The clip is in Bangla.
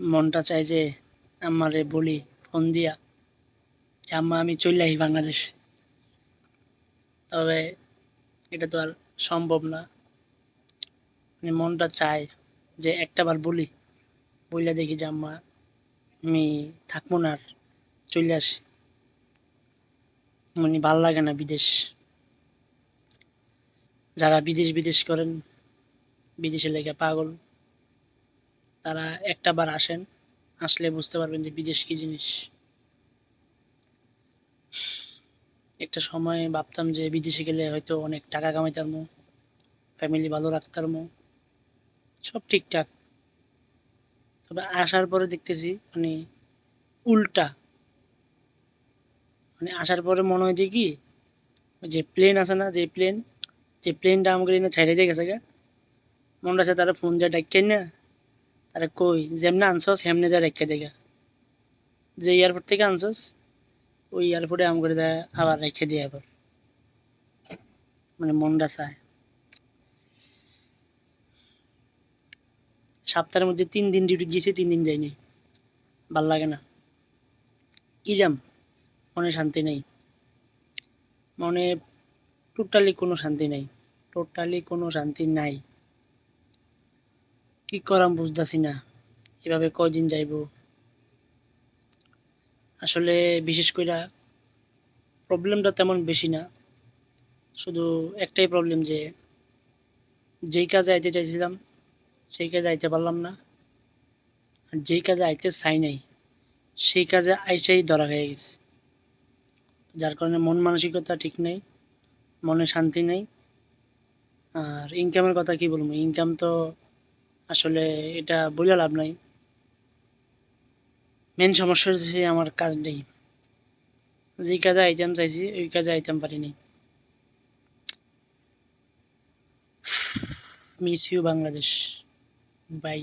মনটা চাই যে আমারে বলি, ফোন দিয়া, যে আম্মা আমি চলে আই বাংলাদেশ। তবে এটা তো আর সম্ভব না। মানে মনটা চায় যে একটাবার বলি, বইলা দেখি যে আম্মা আমি থাকব না আর চলে আসি। মানে ভালো লাগে না বিদেশ। যারা বিদেশ বিদেশ করেন বিদেশে লেগে পাগল। তারা একটা বার আসেন, আসলে বুঝতে পারবেন যে বিদেশ কি জিনিস। একটা সময় ভাবতাম যে বিদেশে গেলে হয়তো অনেক টাকা কামাইতাম ফ্যামিলি ভালো রাখতাম, সব ঠিকঠাক। তবে আসার পরে দেখতেছি মানে উল্টা। মানে আসার পরে মনে হয় যে কি যে প্লেন আছে না, যে প্লেন যে প্লেনটা আমাকে ছাইড়ে দিয়ে গেছে গা, মনে আছে তারা ফোন যা ডাকেন না তারা কই? যেমনি আনছস, সেমনি যা রেখে দেখা যে এয়ারপোর্ট থেকে আনছস, ওই এয়ারপোর্টে আম করে যা আবার রেখে দিয়ে আবার। মানে মনটা চায়। সপ্তাহের মধ্যে তিন দিন ডিউটি দিয়েছে, তিন দিন যায়নি ভালো লাগে না। কি যাম মনে শান্তি নেই। মনে টোটালি কোনো শান্তি নেই। টোটালি কোনো শান্তি নাই। কি করাম বুঝতেছি না। এভাবে কয়দিন যাইব। আসলে বিশেষ করে প্রবলেমটা তেমন বেশি না। শুধু একটাই প্রবলেম যে, যেই কাজে আইতে চাইছিলাম, সেই কাজে আইতে পারলাম না। আর যেই কাজে আইতে চাই নাই, সেই কাজে আইসাই ধরা হয়ে গেছে। যার কারণে মন মানসিকতা ঠিক নেই, মনে শান্তি নেই। আর ইনকামের কথা কি বলব? ইনকাম তো আসলে এটা বলে লাভ নাই। মেন সমস্যা হচ্ছে আমার কাজ নেই। যে কাজে আইটেম চাইছি, ওই কাজে আইটেম পারিনি মিস ইউ বাংলাদেশ বাই